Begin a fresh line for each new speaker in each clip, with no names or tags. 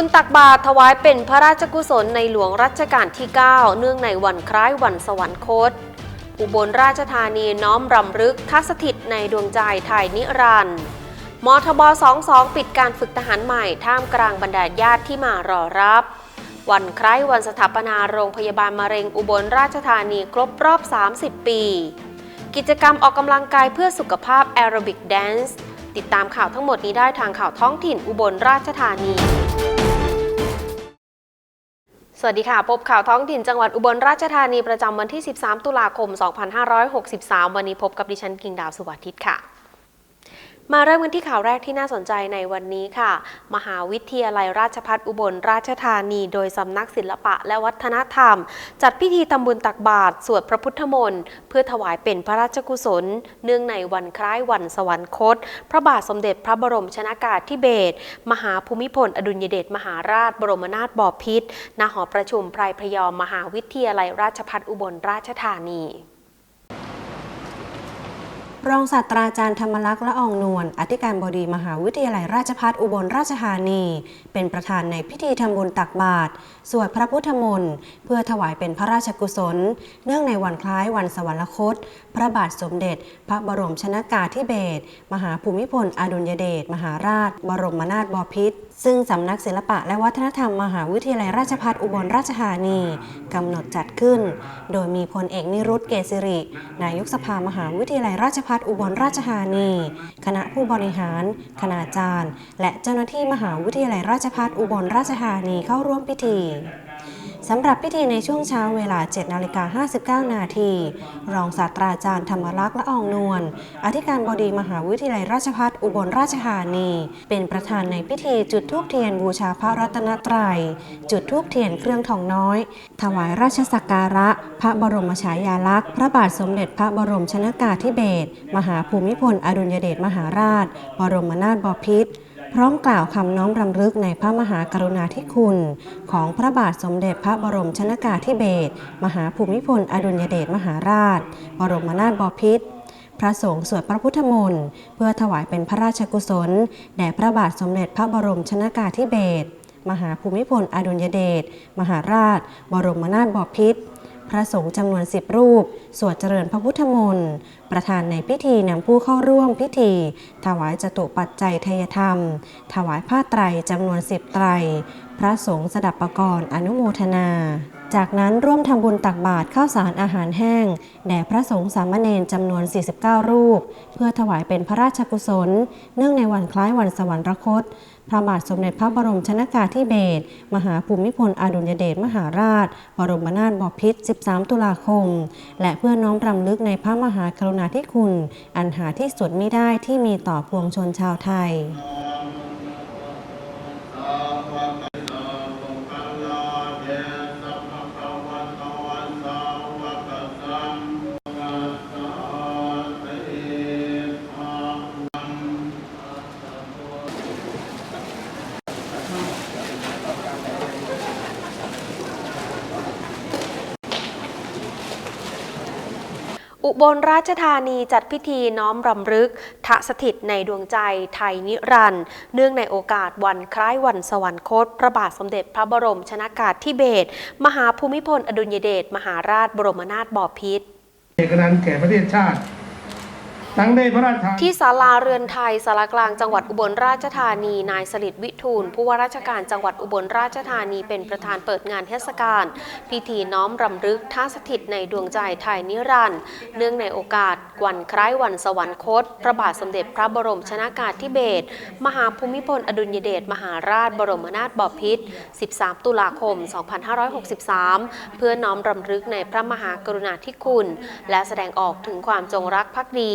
บุญตักบาตรถวายเป็นพระราชกุศลในหลวงรัชกาลที่ 9 เนื่องในวันคล้ายวันสวรรคต อุบลราชธานีน้อมรำลึกทัสถิตในดวงใจไทยนิรันดร์มทบ 22 ปิดการฝึกทหารใหม่ท่ามกลางบรรดาญาติที่มารอรับ วันคล้ายวันสถาปนาโรงพยาบาลมะเร็งอุบลราชธานีครบรอบ 30 ปี กิจกรรมออกกำลังกายเพื่อสุขภาพแอโรบิกแดนซ์ติดตามข่าวทั้งหมดนี้ได้ทางข่าวท้องถิ่นอุบลราชธานี สวัสดีค่ะ พบข่าวท้องถิ่นจังหวัดอุบลราชธานีประจำวันที่ 13 ตุลาคม 2563 วันนี้พบกับดิฉันกิ่งดาวสุวัสดิ์ทิตย์ค่ะ มาเริ่มกันที่ข่าวแรกที่น่าสนใจในวันนี้ค่ะ มหาวิทยาลัยราชภัฏอุบลราชธานี โดยสำนักศิลปะและวัฒนธรรม จัดพิธีทำบุญตักบาตรสวดพระพุทธมนต์เพื่อถวายเป็นพระราชกุศล เนื่องในวันคล้ายวันสวรรคต พระบาทสมเด็จพระบรมชนากาธิเบศรมหาภูมิพล อดุลยเดชมหาราช บรมนาถบพิตรณหอประชุมไพรพยอมมหาวิทยาลัยราชภัฏอุบลราชธานี
รองศาสตราจารย์ธรรมลักษณ์ละอองนวล อธิการบดีมหาวิทยาลัยราชภัฏอุบลราชธานี เป็นประธานในพิธีทำบุญตักบาตร สวดพระพุทธมนต์ เพื่อถวายเป็นพระราชกุศล เนื่องในวันคล้ายวันสวรรคต พระบาทสมเด็จ พระบรมชนากาธิเบศร มหาภูมิพลอดุลยเดช มหาราช บรมนาถบพิตร ซึ่งสำนักศิลปะและวัฒนธรรมมหาวิทยาลัยราชภัฏอุบลราชธานีกำหนดจัดขึ้น โดยมีพลเอกนิรุตเกษริ นายกสภามหาวิทยาลัยราชภัฏอุบลราชธานี คณะผู้บริหาร คณาจารย์ และเจ้าหน้าที่มหาวิทยาลัยราชภัฏอุบลราชธานีเข้าร่วมพิธี สำหรับพิธีในช่วงเช้าเวลา 7 นาฬิกา 59 นาที รองศาสตราจารย์ธรรมรักษ์ละอองนวล อธิการบดีมหาวิทยาลัยราชภัฏอุบลราชธานี เป็นประธานในพิธีจุดธูปเทียนบูชาพระรัตนตรัย จุดธูปเทียนเครื่องทองน้อย ถวายราชสักการะ พระบรมฉายาลักษณ์ พระบาทสมเด็จพระบรมชนากาธิเบศร มหาภูมิพลอดุลยเดชมหาราช บรมนาถบพิตร พร้อมกล่าวคำน้อมรำลึกในพระมหากรุณาธิคุณ ของพระบาทสมเด็จพระบรมชนากาธิเบศรมหาภูมิพลอดุลยเดชมหาราช บรมนาถบพิตรพระสงฆ์สวดพระพุทธมนต์เพื่อถวายเป็นพระราชกุศล แด่พระบาทสมเด็จพระบรมชนากาธิเบศรมหาภูมิพลอดุลยเดชมหาราช บรมนาถบพิตร พระสงฆ์จำนวนสิบรูป สวดเจริญพระพุทธมนต์ประธานในพิธีนำผู้เข้าร่วมพิธี ถวายจตุปัจจัยทยธรรม ถวายผ้าไตรจำนวนสิบไตร พระสงฆ์สดับประกรณ์อนุโมทนา จากนั้นร่วมทำบุญตักบาตรข้าวสารอาหารแห้ง แด่พระสงฆ์สามเณรจำนวน 49 รูป เพื่อถวายเป็นพระราชกุศล เนื่องในวันคล้ายวันสวรรคต พระบาทสมเด็จพระบรมชนากาธิเบศรมหาภูมิพลอดุลยเดชมหาราช บรมนาถบพิตร 13 ตุลาคม และเพื่อน้อมรำลึกในพระมหากรุณาธิคุณ อันหาที่สุดไม่ได้ที่มีต่อปวงชนชาวไทย
อุบลราชธานีจัดพิธีน้อมรำลึกทะสถิตในดวงใจไทยนิรันดร์เนื่องในโอกาสวันคล้ายวันสวรรคต พระบาทสมเด็จพระบรมชนากาธิเบศรมหาภูมิพลอดุลยเดชมหาราชบรมนาถบพิตร
เอกนันแก่ประเทศชาติ ที่
ศาลาเรือนไทยสารกลางจังหวัดอุบลราชธานีนายสลิดวิทูลผู้ว่าราชการจังหวัดอุบลราชธานีเป็นประธานเปิดงานเทศกาลพิธีน้อมรำลึกท่าสถิตในดวงใจไทยนิรันดร์เนื่องในโอกาสวันคล้ายวันสวรรคต พระบาทสมเด็จพระบรมชนากาธิเบศรมหาภูมิพลอดุลยเดชมหาราชบรมนาถบพิตร 13 ตุลาคม 2563 เพื่อน้อมรำลึกในพระมหากรุณาธิคุณ และแสดงออกถึงความจงรักภักดี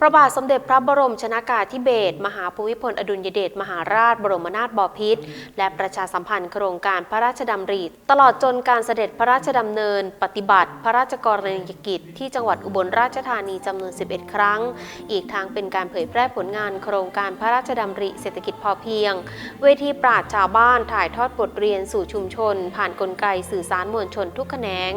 พระบาทสมเด็จพระบรมชนากาธิเบศรมหาภูมิพลอดุลยเดชมหาราช บรมนาถบพิตรและประชาสัมพันธ์โครงการพระราชดำริ ตลอดจนการเสด็จพระราชดำเนิน ปฏิบัติ พระราชกรณียกิจ ที่จังหวัดอุบลราชธานีจำนวน 11 ครั้ง อีกทางเป็นการเผยแพร่ผลงานโครงการพระราชดำริเศรษฐกิจพอเพียง เวทีปราชชาวบ้านถ่ายทอดบทเรียนสู่ชุมชน ผ่านกลไกสื่อสารมวลชนทุกแขนง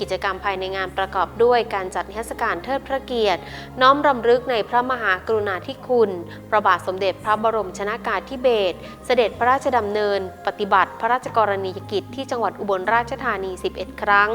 กิจกรรมภายในงานประกอบด้วยการจัดนิทรรศการเทิดพระเกียรติ น้อมรำลึกลึกในพระมหากรุณาธิคุณ พระบาทสมเด็จพระบรมชนากาธิเบศร เสด็จพระราชดำเนิน ปฏิบัติพระราชกรณียกิจที่จังหวัดอุบลราชธานี 11 ครั้ง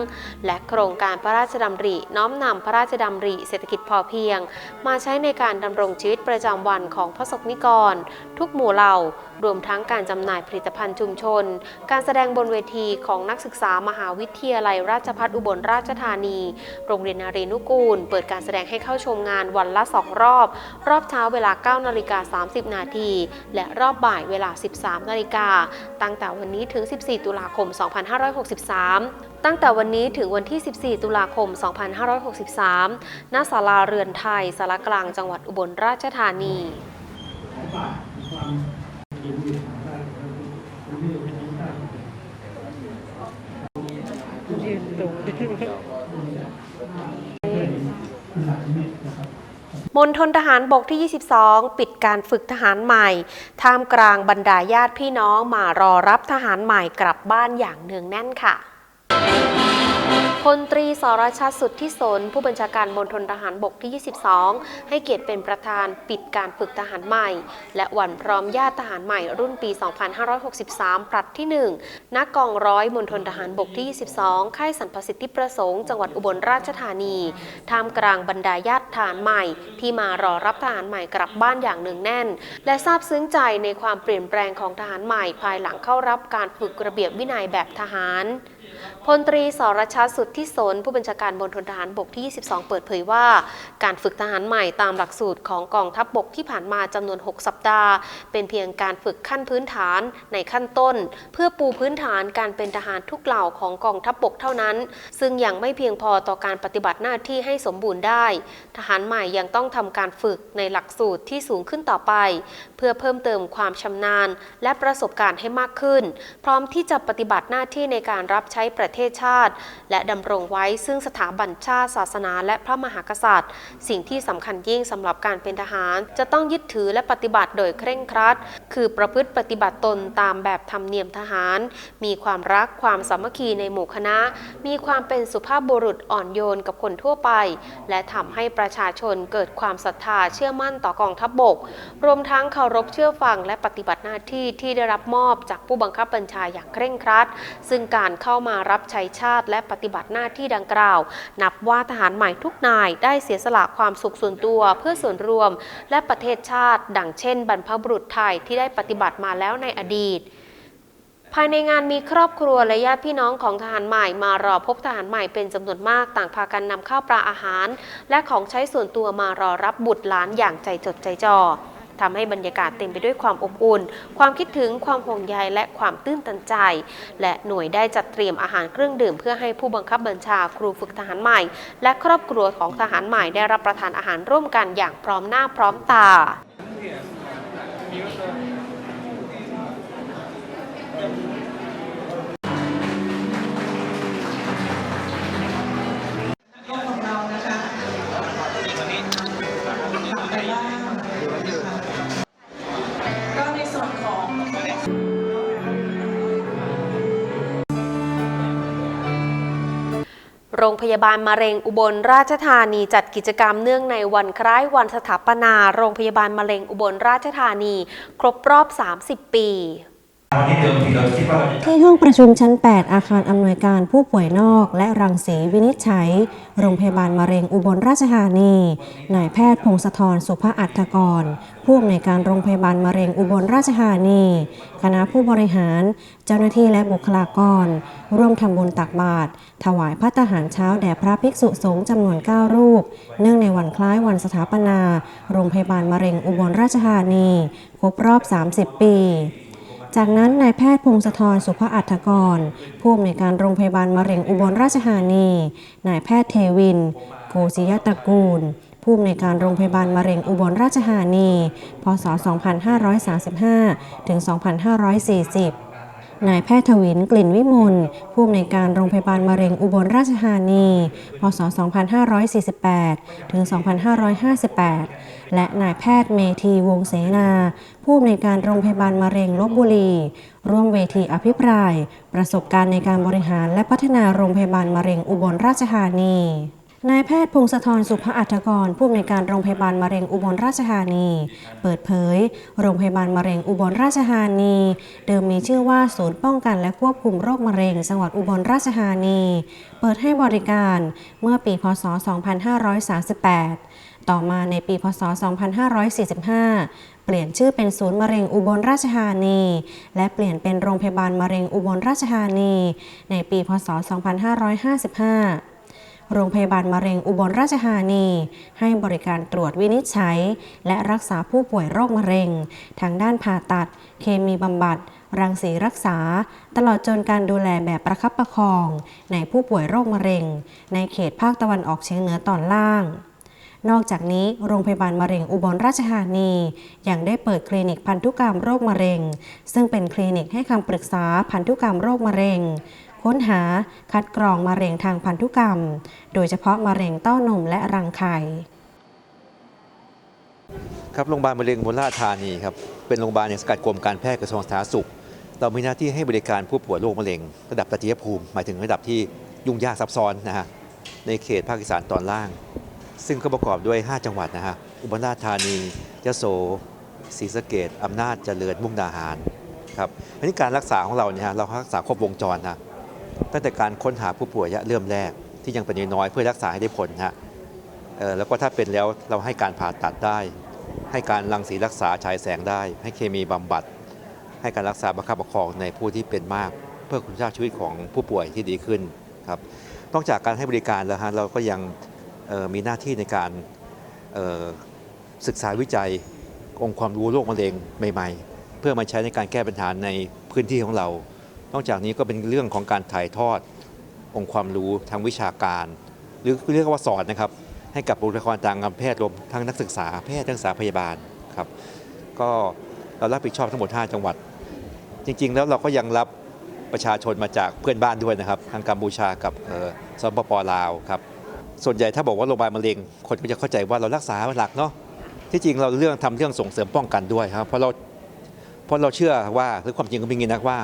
และโครงการพระราชดำริ น้อมนำพระราชดำริเศรษฐกิจพอเพียง มาใช้ในการดำรงชีวิตประจำวันของพระสงฆ์นิกร ทุกหมู่เหล่า รวมทั้งการจำหน่ายผลิตภัณฑ์ชุมชน การแสดงบนเวทีของนักศึกษามหาวิทยาลัยราชภัฏอุบลราชธานี โรงเรียนนารีนุกูล เปิดการแสดงให้เข้าชมงานวันละ 2 รอบ รอบเช้าเวลา 9 นาฬิกา 30 นาที และรอบบ่ายเวลา 13 นาฬิกา ตั้งแต่วันนี้ถึง 14 ตุลาคม 2563ตั้งแต่วันนี้ถึงวันที่ 14 ตุลาคม 2563 ณ ศาลาเรือนไทย สารกลางจังหวัดอุบลราชธานี มณฑลทหารบกที่ 22 ปิดการฝึกทหารใหม่ ท่ามกลางบรรดาญาติพี่น้องมารอรับทหารใหม่กลับบ้านอย่างเนืองแน่นค่ะ พลตรีสรชาติสุทธิสน ผู้บัญชาการมณฑลทหารบกที่ 22 ให้เกียรติเป็นประธานปิดการฝึกทหารใหม่ และวันพร้อมญาติทหารใหม่รุ่นปี 2563 ปรัดที่ 1 ณ กองร้อยมณฑลทหารบกที่ 22 ค่ายสรรพสิทธิประสงค์ จังหวัดอุบลราชธานี ท่ามกลางบรรดาญาติทหารใหม่ ที่มารอรับทหารใหม่กลับบ้านอย่างเนืองแน่น และซาบซึ้งใจในความเปลี่ยนแปลงของทหารใหม่ ภายหลังเข้ารับการฝึกระเบียบวินัยแบบทหาร พลตรีสรชาสุดทธิสนผู้บัญชาการมณฑลทหารบกที่ 22 เปิดเผยว่า การฝึกทหารใหม่ตามหลักสูตรของกองทัพบบกที่ผ่านมาจำนวน 6 สัปดาห์ เป็นเพียงการฝึกขั้นพื้นฐานในขั้นต้น เพื่อปูพื้นฐานการเป็นทหารทุกเหล่าของกองทัพบบกเท่านั้น ซึ่งยังไม่เพียงพอต่อการปฏิบัติหน้าที่ให้สมบูรณ์ได้ ทหารใหม่ยังต้องทำการฝึกในหลักสูตรที่สูงขึ้นต่อไป เพื่อเพิ่มเติมความชำนาญ และประสบการณ์ให้มากขึ้น พร้อมที่จะปฏิบัติหน้าที่ในการรับใช้ช้ประเทศชาติ และดำรงไว้ซึ่งสถาบันชาติ ศาสนา และพระมหากษัตริย์ สิ่งที่สำคัญยิ่งสำหรับการเป็นทหาร จะต้องยึดถือและปฏิบัติโดยเคร่งครัด คือประพฤติปฏิบัติตนตามแบบธรรมเนียมทหาร มีความรักความสามัคคีในหมู่คณะ มีความเป็นสุภาพบุรุษอ่อนโยนกับคนทั่วไป และทำให้ประชาชนเกิดความศรัทธาเชื่อมั่นต่อกองทัพบบก รวมทั้งเคารพเชื่อฟังและปฏิบัติหน้าที่ที่ได้รับมอบจากผู้บังคับบัญชาอย่างเคร่งครัด ซึ่งการเข้ามารับใช้ชาติ และปฏิบัติหน้าที่ดังกล่าว นับว่าทหารใหม่ทุกนายได้เสียสละความสุขส่วนตัวเพื่อส่วนรวม และประเทศชาติ ดังเช่น บรรพบุรุษไทยที่ได้ปฏิบัติมาแล้วในอดีตภายในงานมีครอบครัวและญาติพี่น้องของทหารใหม่มารอพบทหารใหม่เป็นจำนวนมากต่างพากันนำข้าวปลาอาหาร และของใช้ส่วนตัวมารอรับบุตรหลานอย่างใจจดใจจ่อ ทำให้บรรยากาศเต็มไปด้วยความอบอุ่น ความคิดถึงความห่วงใยและความตื้นตันใจ และหน่วยได้จัดเตรียมอาหารเครื่องดื่ม เพื่อให้ผู้บังคับบัญชาครูฝึกทหารใหม่ และครอบครัวของทหารใหม่ได้รับประทานอาหารร่วมกันอย่างพร้อมหน้าพร้อมตา โรงพยาบาลมะเร็งอุบลราชธานีจัดกิจกรรมเนื่องในวันคล้ายวันสถาปนา โรงพยาบาลมะเร็งอุบลราชธานี ครบรอบ 30 ปี
ที่
ห้องประชุมชั้น 8 อาคารอำนวยการผู้ป่วยนอก และรังสีวินิจฉัย โรงพยาบาลมะเร็งอุบลราชธานี นายแพทย์พงศธรสุภอัตกร ผู้อำนวยการโรงพยาบาลมะเร็งอุบลราชธานี คณะผู้บริหาร เจ้าหน้าที่และบุคลากร ร่วมทำบุญตักบาตรถวายพระทหารเช้าแด่พระภิกษุสงฆ์จำนวน 9 รูป เนื่องในวันคล้ายวันสถาปนา โรงพยาบาลมะเร็งอุบลราชธานี ครบรอบ 30 ปี จากนั้นนายแพทย์พงศธรสุภอัฐกร ผู้อำนวยการโรงพยาบาลมะเร็งอุบลราชธานี นายแพทย์เทวิน โกศิยตระกูล ผู้อำนวยการโรงพยาบาลมะเร็งอุบลราชธานี พศ 2535 ถึง 2540 นายแพทย์ทวินกลิ่นวิมลผู้อำนวยการโรงพยาบาลมะเร็งอุบลราชธานี พศ 2548 ถึง 2558 และนายแพทย์เมธีวงเสนา ผู้อำนวยการโรงพยาบาลมะเร็งลบบุรี ร่วมเวทีอภิปราย ประสบการณ์ในการบริหารและพัฒนาโรงพยาบาลมะเร็งอุบลราชธานี นายแพทย์พงศธรสุภอัฐกรผู้อำนวยการโรงพยาบาลมะเร็งอุบลราชธานี เปิดเผย โรงพยาบาลมะเร็งอุบลราชธานี เดิมมีชื่อว่าศูนย์ป้องกันและควบคุมโรคมะเร็งจังหวัดอุบลราชธานี เปิดให้บริการเมื่อปีพศ 2538 ต่อมาในปีพศ 2545เปลี่ยนชื่อเป็นศูนย์มะเร็งอุบลราชธานี และเปลี่ยนเป็นโรงพยาบาลมะเร็งอุบลราชธานี ในปีพศ 2555 โรงพยาบาลมะเร็งอุบลราชธานี ให้บริการตรวจวินิจฉัย และรักษาผู้ป่วยโรคมะเร็ง ทางด้านผ่าตัด เคมีบำบัด รังสีรักษา ตลอดจนการดูแลแบบประคับประคอง ในผู้ป่วยโรคมะเร็ง ในเขตภาคตะวันออกเฉียงเหนือตอนล่างนอกจากนี้โรงพยาบาลมะเร็งอุบลราชธานี ยังได้เปิดคลินิกพันธุกรรมโรคมะเร็ง ซึ่งเป็นคลินิกให้คำปรึกษาพันธุกรรมโรคมะเร็ง ค้นหาคัดกรองมะเร็งทางพันธุกรรม โดยเฉพาะมะเร็งเต้านมและรังไข่
ครับโรงพยาบาลมะเร็งอุบลราชธานีครับเป็นโรงพยาบาลในสังกัดกรมการแพทย์กระทรวงสาธารณสุข เรามีหน้าที่ให้บริการผู้ป่วยโรคมะเร็ง ระดับตติยภูมิหมายถึงระดับที่ยุ่งยากซับซ้อนนะฮะในเขตภาคอีสานตอนล่าง ซึ่งก็ประกอบด้วย 5 จังหวัดนะฮะอุบลราชธานียะโสศรีสะเกดอำนาจเจริญมุกดาหารครับอันนี้การรักษาของเราเนี่ยฮะเรารักษาครบวงจรนะ ตั้งแต่การค้นหาผู้ป่วยเริ่มแรกที่ยังเป็นน้อยเพื่อรักษาให้ได้ผลฮะแล้วก็ถ้าเป็นแล้วเราให้การผ่าตัดได้ ให้การรังสีรักษาฉายแสงได้ ให้เคมีบำบัด ให้การรักษาประคับประคองในผู้ที่เป็นมาก เพื่อคุณภาพชีวิตของผู้ป่วยที่ดีขึ้นครับนอกจากการให้บริการแล้วฮะเราก็ยังมีหน้าที่ในการศึกษาวิจัยองค์ความรู้โรคมะเร็งใหม่ ๆ เพื่อมาใช้ในการแก้ปัญหาในพื้นที่ของเรา นอกจากนี้ก็เป็นเรื่องของการถ่ายทอดองค์ความรู้ทางวิชาการ หรือเรียกว่าสอนนะครับให้กับบุคลากรทางการแพทย์รวมทั้งนักศึกษาแพทย์นักศึกษาพยาบาลครับก็เรารับผิดชอบทั้งหมด 5 จังหวัด จริง ๆ แล้วเราก็ยังรับประชาชนมาจากเพื่อนบ้านด้วยนะครับ ทางกัมพูชากับสปปลาวครับส่วนใหญ่ถ้าบอกว่าโรงพยาบาลมะเร็งคนก็จะเข้าใจว่าเรารักษาหลักเนาะที่จริงเราเรื่องทำเรื่องส่งเสริมป้องกันด้วยครับเพราะเราเพราะเราเชื่อว่าหรือความจริงก็เป็นอย่างนี้นะว่า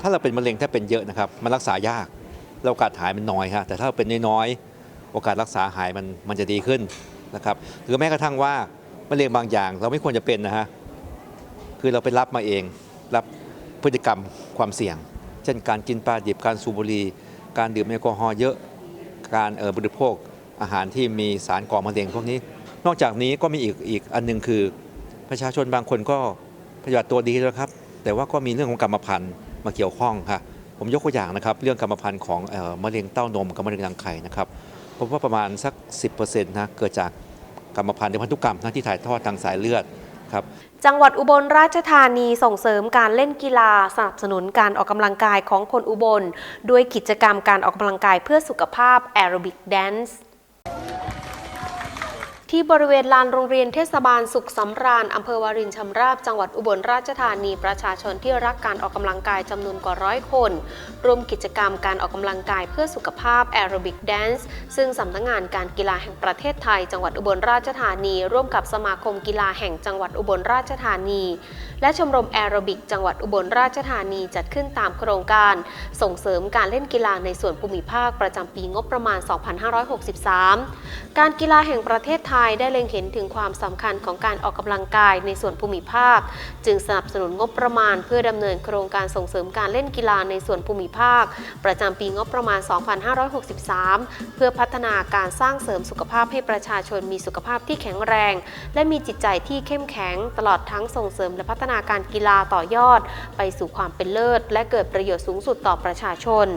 ถ้าเราเป็นมะเร็งถ้าเป็นเยอะนะครับมันรักษายากโอกาสหายมันน้อยครับแต่ถ้าเป็นน้อยๆโอกาสรักษาหายมันมันจะดีขึ้นนะครับหรือแม้กระทั่งว่ามะเร็งบางอย่างเราไม่ควรจะเป็นนะฮะคือเราไปรับมาเอง รับพฤติกรรมความเสี่ยง เช่นการกินปลาดิบการสูบบุหรี่การดื่มแอลกอฮอล์เยอะการเอ่อบริโภคอาหารที่มีสารก่อมะเร็งพวกนี้ นอกจากนี้ก็มีอีกอีกอันหนึงคือ ประชาชนบางคนก็ปฏิบัติตัวดีแล้วครับ แต่ว่าก็มีเรื่องของกรรมพันธุ์ มาเกี่ยวข้องค่ะผมยกตัวอย่างนะครับเรื่องกรรมพันธุ์ของเออมะเร็งเต้านมกับมะเร็งรังไข่นะครับพบว่าประมาณสัก 10%นะเกิดจากกรรมพันธุ์ในพันธุกรรมนะที่ถ่ายทอดทางสายเลือดครับ
จังหวัดอุบลราชธานีส่งเสริมการเล่นกีฬาสนับสนุนการออกกำลังกายของคนอุบล ด้วยกิจกรรมการออกกำลังกายเพื่อสุขภาพแอโรบิกแดนซ์ ที่บริเวณลานโรงเรียนเทศบาลสุขสำราญอำเภอวารินชำราบจังหวัดอุบลราชธานีประชาชนที่รักการออกกำลังกายจำนวนกว่าร้อยคนร่วมกิจกรรมการออกกำลังกายเพื่อสุขภาพแอโรบิกแดนซ์ซึ่งสำนักงงานการกีฬาแห่งประเทศไทย จังหวัดอุบลราชธานี ร่วมกับสมาคมกีฬาแห่งจังหวัดอุบลราชธานี และชมรมแอโรบิกจังหวัดอุบลราชธานีจัดขึ้นตามโครงการ ส่งเสริมการเล่นกีฬาในส่วนภูมิภาคประจำปีงบประมาณ 2563 การกีฬาแห่งประเทศไทยได้เล็งเห็นถึงความสำคัญของการออกกำลังกายในส่วนภูมิภาค จึงสนับสนุนงบประมาณ เพื่อดำเนินโครงการส่งเสริมการเล่นกีฬาในส่วนภูมิภาค ประจำปีงบประมาณ 2563 เพื่อพัฒนาการสร้างเสริมสุขภาพให้ประชาชนมีสุขภาพที่แข็งแรง และมีจิตใจที่เข้มแข็ง ตลอดทั้งส่งเสริมและพัฒนาการกีฬาต่อยอด ไปสู่ความเป็นเลิศ และเกิดประโยชน์สูงสุดต่อประชาชน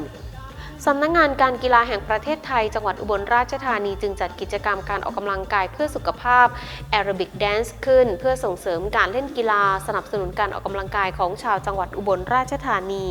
สำนักงงานการกีฬาแห่งประเทศไทย จังหวัดอุบลราชธานีจึงจัดกิจกรรมการออกกำลังกายเพื่อสุขภาพแอโรบิกแดนซ์ขึ้น เพื่อส่งเสริมการเล่นกีฬา สนับสนุนการออกกำลังกายของชาวจังหวัดอุบลราชธานี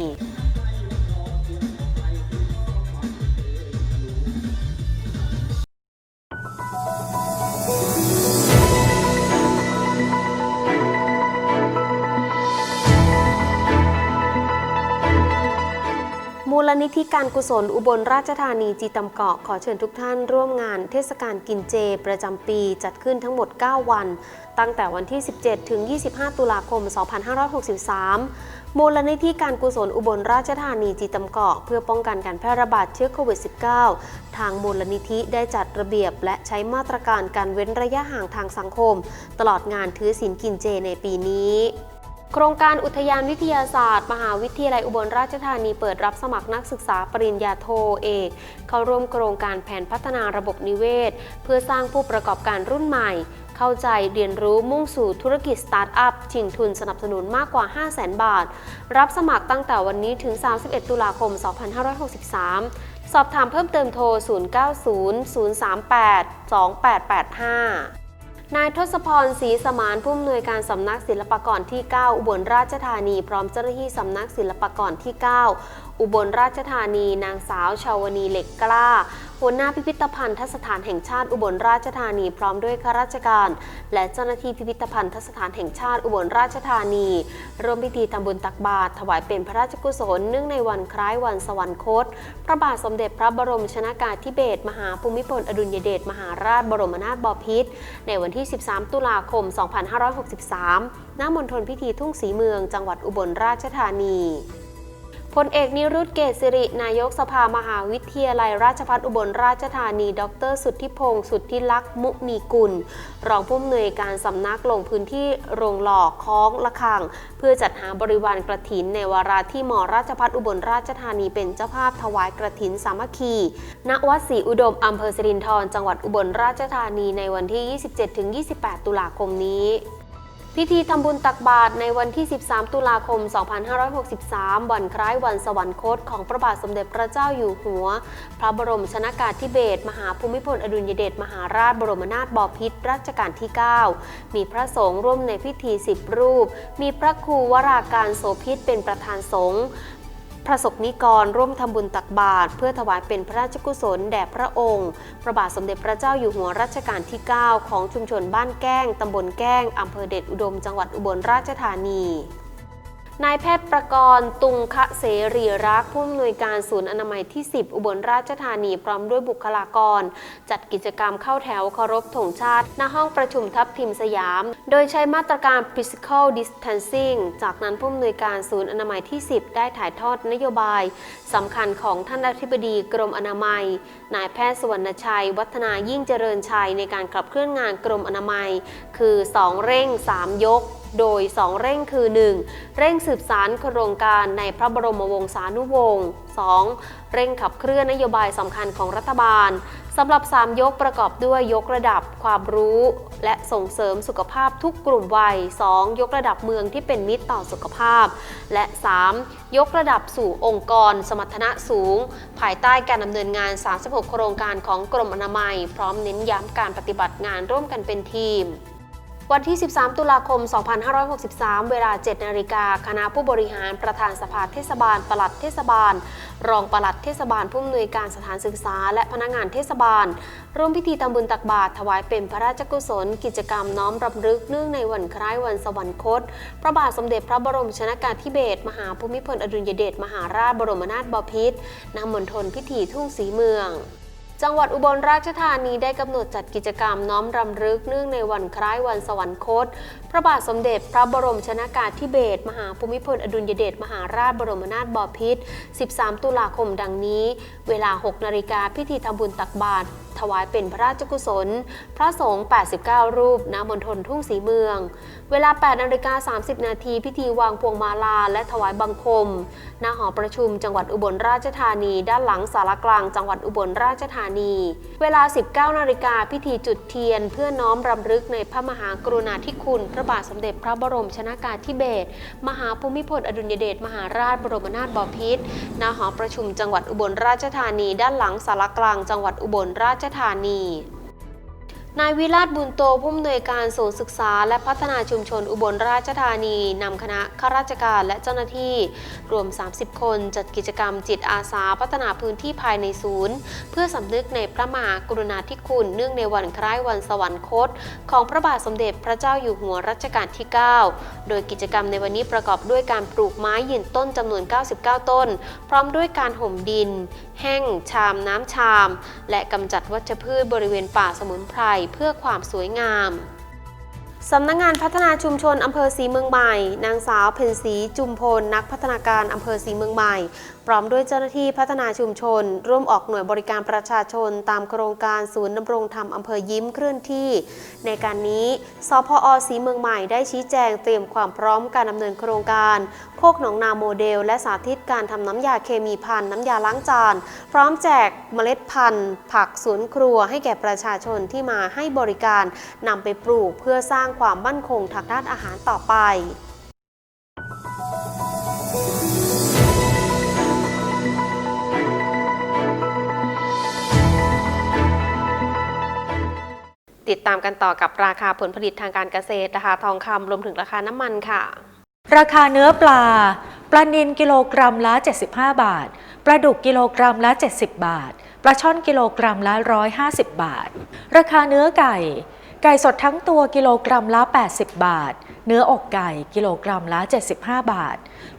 ลนิธิการกุศลอุบลราชธานีจีตำเกาะขอเชิญทุกท่านร่วมงานเทศกาลกินเจประจำปีจัดขึ้นทั้งหมด 9 วัน ตั้งแต่วันที่ 17 ถึง 25 ตุลาคม 2563 มูลนิธิการกุศลอุบลราชธานีจีตำเกาะเพื่อป้องกันการแพร่ระบาดเชื้อโควิด -19 ทางมูลนิธิได้จัดระเบียบและใช้มาตรการการเว้นระยะห่างทางสังคม ตลอดงานถือศีลกินเจในปีนี้ โครงการอุทยานวิทยาศาสตร์ มหาวิทยาลัยอุบลราชธานีเปิดรับสมัครนักศึกษาปริญญาโทเอก เข้าร่วมโครงการแผนพัฒนาระบบนิเวศ เพื่อสร้างผู้ประกอบการรุ่นใหม่ เข้าใจเรียนรู้มุ่งสู่ธุรกิจสตาร์ทอัพ ชิงทุนสนับสนุนมากกว่า 5 0 0 0 0 0 บาท รับสมัครตั้งแต่วันนี้ถึง 31 ตุลาคม 2563 สอบถามเพิ่มเติมโทร 0900382885 นายทศพรศรีสมานผู้อำนวยการสำนักศิลปากรที่ 9 อุบลราชธานี พร้อมเจ้าหน้าที่สำนักศิลปากรที่ 9 อุบลราชธานี นางสาวชาวนีเหล็กกล้า หัวหน้าพิพิธภัณฑ์ทสถานแห่งชาติอุบลราชธานีพร้อมด้วยข้าราชการ และเจ้าหน้าที่พิพิธภัณฑ์ทสถานแห่งชาติอุบลราชธานีร่วมพิธีทำบุญตักบาตรถวายเป็นพระราชกุศลเนื่องในวันคล้ายวันสวรรคต พระบาทสมเด็จพระบรมชนากาธิเบศรมหาภูมิพลอดุลยเดชมหาราชบรมนาถบพิตรในวันที่ 13 ตุลาคม 2563 ณ มณฑลพิธีทุ่งศรีเมือง จังหวัดอุบลราชธานี พลเอกนิรุตเกษสิริ นายกสภามหาวิทยาลัยราชภัฏอุบลราชธานี ดร สุทธิพงศ์สุทธิลักษณ์มุนีกุล รองผู้อำนวยการสำนักลงพื้นที่โรงหล่อคล้องละคัง เพื่อจัดหาบริวารกระถินในวาระที่มอราชภัฏอุบลราชธานีเป็นเจ้าภาพถวายกระถินสามัคคี ณ วัดศรีอุดมอำเภอสิรินธรจังหวัดอุบลราชธานีในวันที่ 27-28 ตุลาคมนี้ พิธีทำบุญตักบาตรในวันที่ 13 ตุลาคม 2563 วันคล้ายวันสวรรคตของพระบาทสมเด็จพระเจ้าอยู่หัว พระบรมชนากาธิเบศรมหาภูมิพลอดุลยเดชมหาราชบรมนาถบพิตรรัชกาลที่ 9 มีพระสงฆ์ร่วมในพิธี 10 รูป มีพระครูวราการโสพิษเป็นประธานสงฆ์ พระสกนิกรร่วมทำบุญตักบาตรเพื่อถวายเป็นพระราชกุศลแด่พระองค์ พระบาทสมเด็จพระเจ้าอยู่หัวรัชกาลที่ 9 ของชุมชนบ้านแก้งตำบลแก้งอำเภอเดชอุดม จังหวัดอุบลราชธานี นายแพทย์ประกรณ์ตุงคะเสรีรักผู้อำนวยการศูนย์อนามัยที่ 10 อุบลราชธานีพร้อมด้วยบุคลากร จัดกิจกรรมเข้าแถวเคารพธงชาติ ณห้องประชุมทัพทิมสยาม โดยใช้มาตรการ physical distancing จากนั้นผู้อำนวยการศูนย์อนามัยที่ 10 ได้ถ่ายทอดนโยบายสำคัญของท่านอธิบดีกรมอนามัย นายแพทย์สวรรณชัย วัฒนายิ่งเจริญชัยในการขับเคลื่อนงานกรมอนามัย คือ 2 เร่ง 3 ยกโดย 2 เร่งคือ 1. เร่งสืบสารโครงการในพระบรมวงศานุวงศ์ 2. เร่งขับเคลื่อนนโยบายสำคัญของรัฐบาลสำหรับ 3 ยกประกอบด้วยยกระดับความรู้ และส่งเสริมสุขภาพทุกกลุ่มวัย 2. ยกระดับเมืองที่เป็นมิตรต่อสุขภาพ และ 3. ยกระดับสู่องค์กร สมรรถนะสูง ภายใต้การดำเนินงาน 36 โครงการของกรมอนามัย พร้อมเน้นย้ำการปฏิบัติงานร่วมกันเป็นทีม วันที่ 13 ตุลาคม 2563 เวลา 7 นาฬิกา คณะผู้บริหารประธานสภาเทศบาล ปลัดเทศบาล รองปลัดเทศบาล ผู้อำนวยการสถานศึกษา และพนักงานเทศบาล ร่วมพิธีทำบุญตักบาตรถวายเป็นพระราชกุศล กิจกรรมน้อมรำลึกเนื่องในวันคล้ายวันสวรรคต พระบาทสมเด็จพระบรมชนากาธิเบศร มหาภูมิพลอดุลยเดช มหาราชบรมนาถบพิตรณมณฑลพิธีทุ่งศรีเมือง จังหวัดอุบลราชธานีได้กำหนดจัดกิจกรรมน้อมรำลึกเนื่องในวันคล้ายวันสวรรคต พระบาทสมเด็จพระบรมชนากาธิเบศรมหาภูมิพลอดุลยเดชมหาราชบรมนาถบพิตร 13 ตุลาคมดังนี้ เวลา 6 นาฬิกาพิธีทำบุญตักบาตรถวายเป็นพระราชกุศล พระสงฆ์ 89 รูปณมณฑลทุ่งศรีเมือง เวลา 8นาฬิกา30 นาทีพิธีวางพวงมาลาและถวายบังคม ณ หอประชุมจังหวัดอุบลราชธานี ด้านหลังสารกลางจังหวัดอุบลราชธานี เวลา 19นาฬิกาพิธีจุดเทียน เพื่อน้อมรำลึกในพระมหากรุณาธิคุณ พระบาทสมเด็จพระบรมชนากาธิเบศร มหาภูมิพลอดุลยเดชมหาราชบรมนาถบพิตร ณ หอประชุมจังหวัดอุบลราชธานี ด้านหลังสารกลางจังหวัดอุบลราชธานีนายวิราชบุญโตผู้อำนวยการศูนย์ศึกษา และพัฒนาชุมชนอุบลราชธานีนำคณะข้าราชการและเจ้าหน้าที่ รวม 30 คนจัดกิจกรรมจิตอาสาพัฒนาพื้นที่ภายในศูนย์ เพื่อสำนึกในพระมหากรุณาธิคุณเนื่องในวันคล้ายวันสวรรคต ของพระบาทสมเด็จพระเจ้าอยู่หัวรัชกาลที่ 9 โดยกิจกรรมในวันนี้ประกอบด้วยการปลูกไม้ยืนต้นจำนวน 99 ต้น พร้อมด้วยการห่มดิน แห้ง ชามน้ำชาม และกำจัดวัชพืชบริเวณป่าสมุนไพรเพื่อความสวยงามสำนักงงานพัฒนาชุมชนอำเภอสีเมืองใหม่ นางสาวเพ็ญศรีจุมพลนักพัฒนาการอำเภอสีเมืองใหม่ ร้อมด้วยเจ้าหน้าที่พัฒนาชุมชน ร่วมออกหน่วยบริการประชาชน ตามโครงการศูนย์ดำรงธรรมอำเภอยิ้มเคลื่อนที่ ในการนี้สพอศรีเมืองใหม่ได้ชี้แจงเตรียมความพร้อมการดำเนินโครงการ โคกหนองนาโมเดล และสาธิตการทำน้ำยาเคมีพันน้ำยาล้างจาน พร้อมแจกเมล็ดพันธุ์ ผักสวนครัวให้แก่ประชาชนที่มาให้บริการนำไปปลูกเพื่อสร้างความมั่นคงทางด้านอาหารต่อไป ติดตามกันต่อกับราคาผลผลิตทางการเกษตรราคาทองคำรวมถึงราคาน้ำมันค่ะ
ราคาเนื้อปลา ปลานิลกิโลกรัมละ 75 บาท ปลาดุกกิโลกรัมละ 70 บาท ปลาช่อนกิโลกรัมละ 150 บาท ราคาเนื้อไก่ ไก่สดทั้งตัวกิโลกรัมละ 80 บาท เนื้ออกไก่กิโลกรัมละ 75 บาท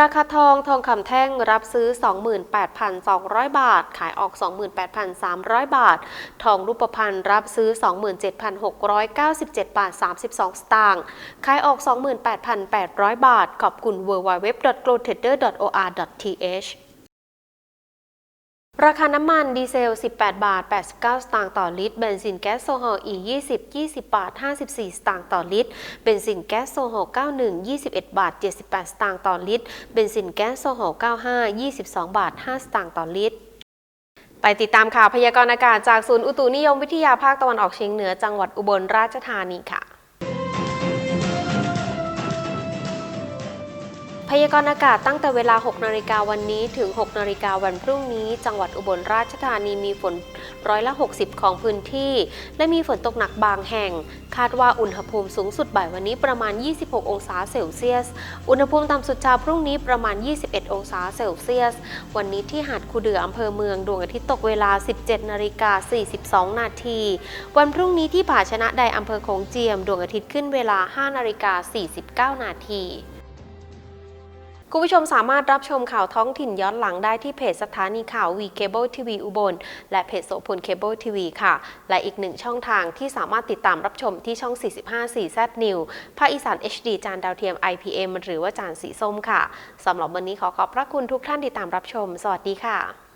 ราคาทองทองคำแท่งรับซื้อ 28,200 บาท ขายออก 28,300 บาท ทองรูปพรรณรับซื้อ 27,697 บาท 32 สตางค์ขายออก 28,800 บาท ขอบคุณ w w w g l o t e d e r o r t h ราคาน้ำมันดีเซล 18 บาท 89 สตางค์ต่อลิตร เบนซินแก๊สโซฮอล์ E 20 20 บาท 54 สตางค์ต่อลิตร เบนซินแก๊สโซฮอล์ 91 21 บาท 78 สตางค์ต่อลิตร เบนซินแก๊สโซฮอล์ 95 22 บาท 5 สตางค์ต่อลิตร ไปติดตามข่าวพยากรณ์อากาศจากศูนย์อุตุนิยมวิทยาภาคตะวันออกเฉียงเหนือจังหวัดอุบลราชธานีค่ะ พยากรณ์อากาศตั้งแต่เวลา 6 นาฬิกาวันนี้ถึง 6 นาฬิกาวันพรุ่งนี้ จังหวัดอุบลราชธานีมีฝนร้อยละ 60 ของพื้นที่ และมีฝนตกหนักบางแห่ง คาดว่าอุณหภูมิสูงสุดบ่ายวันนี้ประมาณ 26 องศาเซลเซียส อุณหภูมิต่ำสุดเช้าพรุ่งนี้ประมาณ 21 องศาเซลเซียส วันนี้ที่หาดคูเดืออำเภอเมืองดวงอาทิตย์ตกเวลา 17 นาฬิกา 42 นาที วันพรุ่งนี้ที่ผาชนะใดอำเภอโขงเจียม ดวงอาทิตย์ขึ้นเวลา 5 นาฬิกา 49 นาที คุณผู้ชมสามารถรับชมข่าวท้องถิ่นย้อนหลังได้ที่เพจสถานีข่าววีเคเบิลทีวีอุบล และเพจโสพลเคเบิลทีวีค่ะ และอีกหนึ่งช่องทางที่สามารถติดตามรับชมที่ช่อง 45 4 Z New ภาคอีสาน HD จานดาวเทียม IPM หรือว่าจานสีส้มค่ะสำหรับวันนี้ขอขอบพระคุณทุกท่านที่ตามรับชม สวัสดีค่ะ